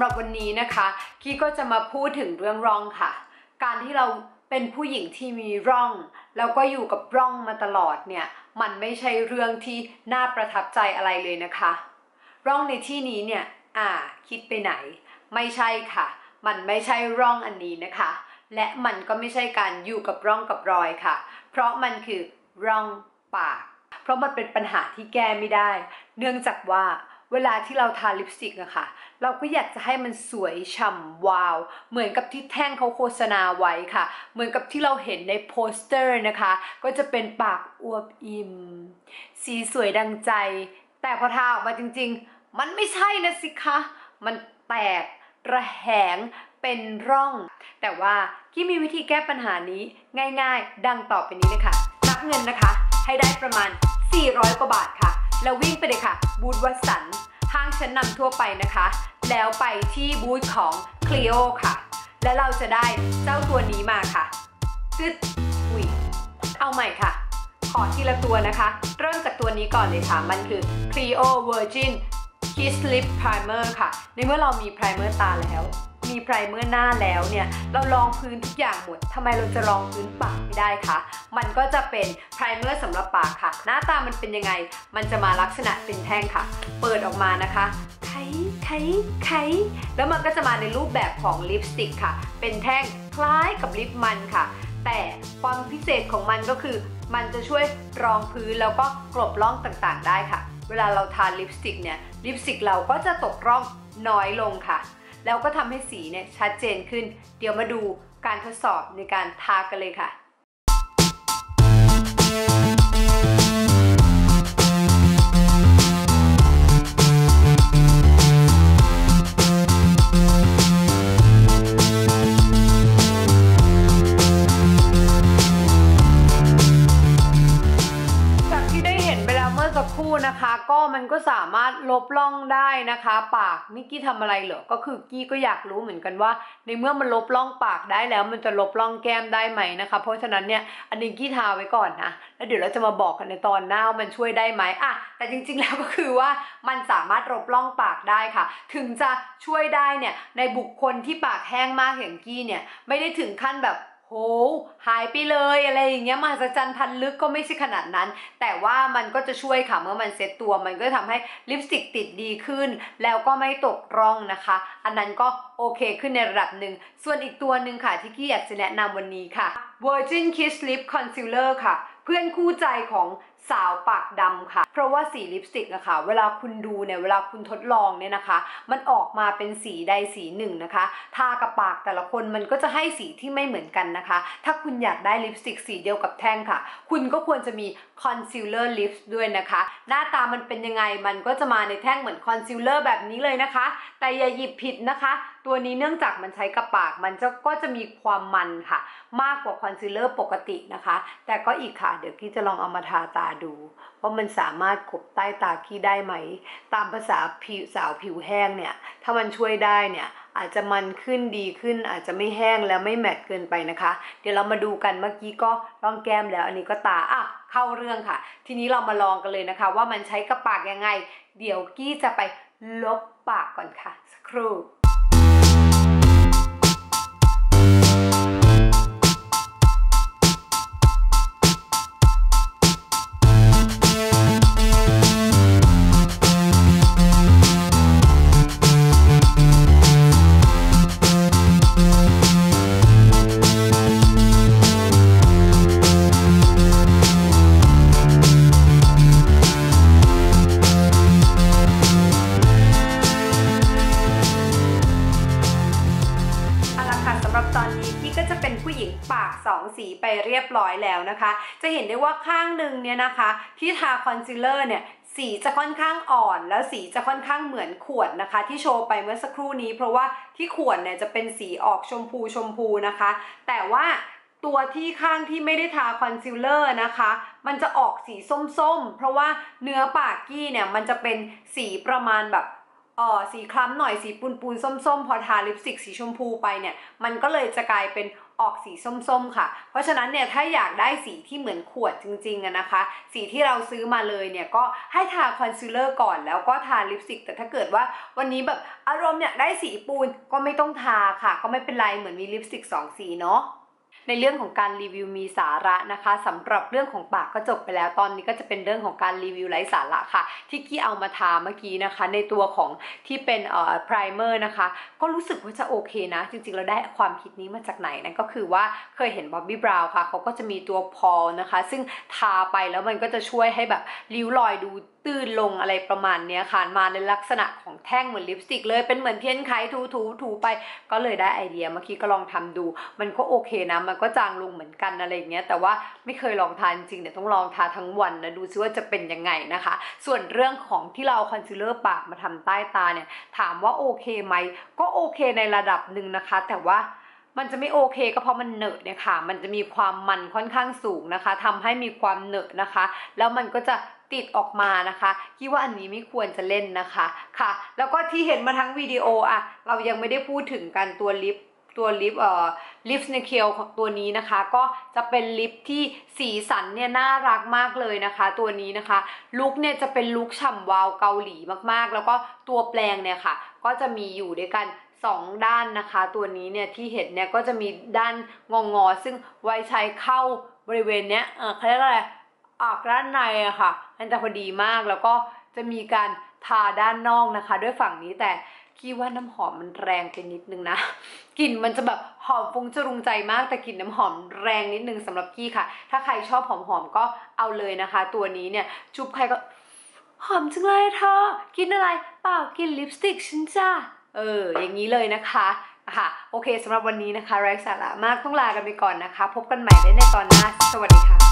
ำหรับวันนี้นะคะกี้ก็จะมาพูดถึงเรื่องร่องค่ะ การที่เราเป็นผู้หญิงที่มีร่อง แล้วก็อยู่กับร่องมาตลอดเนี่ย มันไม่ใช่เรื่องที่น่าประทับใจอะไรเลยนะคะ ร่องในที่นี้เนี่ย อ่า คิดไปไหน ไม่ใช่ค่ะ มันไม่ใช่ร่องอันนี้นะคะ และมันก็ไม่ใช่การอยู่กับร่องกับรอยค่ะ เพราะมันคือร่องปาก เพราะมันเป็นปัญหาที่แก้ไม่ได้ เนื่องจากว่า เวลาที่เราทาลิปสติกอะค่ะ เราก็อยากจะให้มันสวยฉ่ำวาว เหมือนกับที่แท่งเขาโฆษณาไว้ค่ะ เหมือนกับที่เราเห็นในโปสเตอร์นะคะ ก็จะเป็นปากอวบอิ่ม สีสวยดังใจ แต่พอทาออกมาจริง ๆ มันไม่ใช่นะสิคะ มันแตกระแหงเป็นร่อง แต่ว่ากี้มีวิธีแก้ปัญหานี้ง่าย ๆ ดังต่อไปนี้เลยค่ะนับเงินนะคะ ให้ได้ประมาณ 400 กว่าบาทค่ะ แล้ววิ่งไปเลยค่ะ บูธวัสันห้างชั้นนำทั่วไปนะคะ แล้วไปที่บูธของ Clio ค่ะ และเราจะได้เจ้าตัวนี้มาค่ะจึดอุ้ยเอาใหม่ค่ะ ขอทีละตัวนะคะ เริ่มจากตัวนี้ก่อนเลยค่ะ มันคือ Clio Virgin Kiss Lip Primer ค่ะ ในเมื่อเรามี Primer ตาแล้ว มี Primer หน้าแล้วเนี่ยเราลองพื้นทุกอย่างหมดทำไมเราจะลองพื้นปากไม่ได้คะมันก็จะเป็น Primer สำหรับปากค่ะ หน้าตามันเป็นยังไง มันจะมาลักษณะเป็นแท่งค่ะ เปิดออกมานะคะไขไขไขแล้วมันก็จะมาในรูปแบบของลิปสติกค่ะ เป็นแท่งคล้ายกับลิปมันค่ะ แต่ความพิเศษของมันก็คือ มันจะช่วยรองพื้นแล้วก็กลบร่องต่างๆ ได้ค่ะ เวลาเราทาลิปสติกเนี่ย ลิปสติกเราก็จะตกร่องน้อยลงค่ะ แล้วก็ทำให้สีเนี่ยชัดเจนขึ้น เดี๋ยวมาดูการทดสอบในการทากันเลยค่ะ มันก็สามารถลบล่องได้นะคะ ปากนี่กี้ทำอะไรเหรอก็คือกี้ก็อยากรู้เหมือนกันว่า ในเมื่อมันลบล่องปากได้แล้ว มันจะลบล่องแก้มได้ไหมนะคะ เพราะฉะนั้นเนี่ยอันนี้กี้ทาไว้ก่อนนะแล้วเดี๋ยวเราจะมาบอกกันในตอนหน้าว่ามันช่วยได้ไหมอะแต่จริงๆแล้วก็คือว่ามันสามารถลบล่องปากได้ค่ะ ถึงจะช่วยได้เนี่ยในบุคคลที่ปากแห้งมากอย่างกี้เนี่ยไม่ได้ถึงขั้นแบบ โหหายไปเลยอะไรอย่างเงี้ยมหัศจรรย์พันลึกก็ไม่ใช่ขนาดนั้น แต่ว่ามันก็จะช่วยค่ะเมื่อมันเซ็ตตัวมันก็จะทำให้ลิปสติกติดดีขึ้น แล้วก็ไม่ตกร่องนะคะ อันนั้นก็โอเคขึ้นในระดับหนึ่ง ส่วนอีกตัวหนึ่งค่ะที่กี้อยากจะแนะนำวันนี้ค่ะ Virgin Kiss Lip Concealer ค่ะ เพื่อนคู่ใจของ สาวปากดำค่ะ เพราะว่าสีลิปสติกนะคะเวลาคุณดูเนี่ยเวลาคุณทดลองเนี่ยนะคะ มันออกมาเป็นสีใดสีหนึ่งนะคะ ทากับปากแต่ละคนมันก็จะให้สีที่ไม่เหมือนกันนะคะ ถ้าคุณอยากได้ลิปสติกสีเดียวกับแท่งค่ะ คุณก็ควรจะมีคอนซีลเลอร์ลิปด้วยนะคะ หน้าตามันเป็นยังไงมันก็จะมาในแท่งเหมือนคอนซีลเลอร์แบบนี้เลยนะคะ แต่อย่าหยิบผิดนะคะตัวนี้เนื่องจากมันใช้กับปาก มันจะก็จะมีความมันค่ะ มากกว่าคอนซีลเลอร์ปกตินะคะ แต่ก็อีกค่ะ เดี๋ยวกี้จะลองเอามาทาตาดู ว่ามันสามารถกบใต้ตากี้ได้ไหม ตามภาษาผิวสาวผิวแห้งเนี่ย ถ้ามันช่วยได้เนี่ยอาจจะมันขึ้นดีขึ้น อาจจะไม่แห้งแล้วไม่แมตต์เกินไปนะคะ เดี๋ยวเรามาดูกันเมื่อกี้ก็ร่องแก้มแล้ว อันนี้ก็ตาอะเข้าเรื่องค่ะ ทีนี้เรามาลองกันเลยนะคะ ว่ามันใช้กับปากยังไง เดี๋ยวกี้จะไปลบปากก่อนค่ะ สักครู่ ตอนนี้พี่ก็จะเป็นผู้หญิงปากสองสีไปเรียบร้อยแล้วนะคะ จะเห็นได้ว่าข้างหนึ่งเนี่ยนะคะที่ทาคอนซีลเลอร์เนี่ยสีจะค่อนข้างอ่อน แล้วสีจะค่อนข้างเหมือนขวดนะคะ ที่โชว์ไปเมื่อสักครู่นี้ เพราะว่าที่ขวดเนี่ยจะเป็นสีออกชมพูชมพูนะคะ แต่ว่าตัวที่ข้างที่ไม่ได้ทาคอนซีลเลอร์นะคะ มันจะออกสีส้มๆ เพราะว่าเนื้อปากกี้เนี่ยมันจะเป็นสีประมาณแบบ ออสีคล้ำหน่อยสีปูนปูนส้มๆ พอทาลิปสติกสีชมพูไปเนี่ย มันก็เลยจะกลายเป็นออกสีส้มๆค่ะ เพราะฉะนั้นเนี่ยถ้าอยากได้สีที่เหมือนขวดจริงๆอะนะคะ สีที่เราซื้อมาเลยเนี่ยก็ให้ทาคอนซีลเลอร์ก่อนแล้วก็ทาลิปสติก แต่ถ้าเกิดว่าวันนี้แบบอารมณ์อยากได้สีปูนก็ไม่ต้องทาค่ะ ก็ไม่เป็นไรเหมือนมีลิปสติกสองสีเนาะ ในเรื่องของการรีวิวมีสาระนะคะสำหรับเรื่องของปากก็จบไปแล้วตอนนี้ก็จะเป็นเรื่องของการรีวิวไร้สาระค่ะ ที่กี้เอามาทาเมื่อกี้นะคะ ในตัวของที่เป็นเอ่อ primer นะคะ ก็รู้สึกว่าจะโอเคนะ จริงๆเราได้ความคิดนี้มาจากไหนนั่นก็คือว่าเคยเห็นบ๊อบบี้บราวน์ค่ะเขาก็จะมีตัวพอลนะคะ ซึ่งทาไปแล้วมันก็จะช่วยให้แบบริ้วรอยดูตื้นลงอะไรประมาณนี้ค่ะมาในลักษณะของแท่งเหมือนลิปสติกเลยเป็นเหมือนเทียนไขถูถูถูไป ก็เลยได้ไอเดียเมื่อกี้ก็ลองทำดู มันก็โอเคนะ มันก็จางลงเหมือนกันอะไรอย่างเงี้ยแต่ว่าไม่เคยลองทานจริงเดี๋ยวต้องลองทาทั้งวันนะดูซิว่าจะเป็นยังไงนะคะ ส่วนเรื่องของที่เราคอนซีลเลอร์ปากมาทำใต้ตาเนี่ยถามว่าโอเคไหมก็โอเคในระดับหนึ่งนะคะ แต่ว่ามันจะไม่โอเคก็เพราะมันเหนอะเนี่ยค่ะ มันจะมีความมันค่อนข้างสูงนะคะทำให้มีความเหนอะนะคะ แล้วมันก็จะ ติดออกมานะคะคิดว่าอันนี้ไม่ควรจะเล่นนะคะค่ะ แล้วก็ที่เห็นมาทั้งวิดีโออะเรายังไม่ได้พูดถึงกันตัวลิปตัวลิปเอ่อลิปสเนเคียวของตัวนี้นะคะ ก็จะเป็นลิปที่สีสันเนี่ยน่ารักมากเลยนะคะ ตัวนี้นะคะลุคเนี่ยจะเป็นลุคฉ่ำวาวเกาหลีมากๆ แล้วก็ตัวแปลงเนี่ยค่ะ ก็จะมีอยู่ด้วยกันสองด้านนะคะ ตัวนี้เนี่ยที่เห็นเนี่ยก็จะมีด้านงองอๆซึ่งไว้ใช้เข้าบริเวณเนี้ยเออเขาเรียกว่าอะไร ออกด้านในอะค่ะ มันจะพอดีมากแล้วก็จะมีการทาด้านนอกนะคะ ด้วยฝั่งนี้แต่คิดว่าน้ำหอมมันแรงไปนิดนึงนะกลิ่นมันจะแบบหอมฟุ้งจรุงใจมากแต่กลิ่นน้ำหอมแรงนิดนึงสำหรับกี้ค่ะ ถ้าใครชอบหอมๆก็เอาเลยนะคะ ตัวนี้เนี่ยชุบใครก็หอมจังเลยเธอกินอะไรเปล่ากินลิปสติกฉันจ้าเออ อย่างนี้เลยนะคะค่ะโอเคสำหรับวันนี้นะคะไร้สาระมากต้องลากันไปก่อนนะคะ พบกันใหม่ได้ในตอนหน้าสวัสดีค่ะ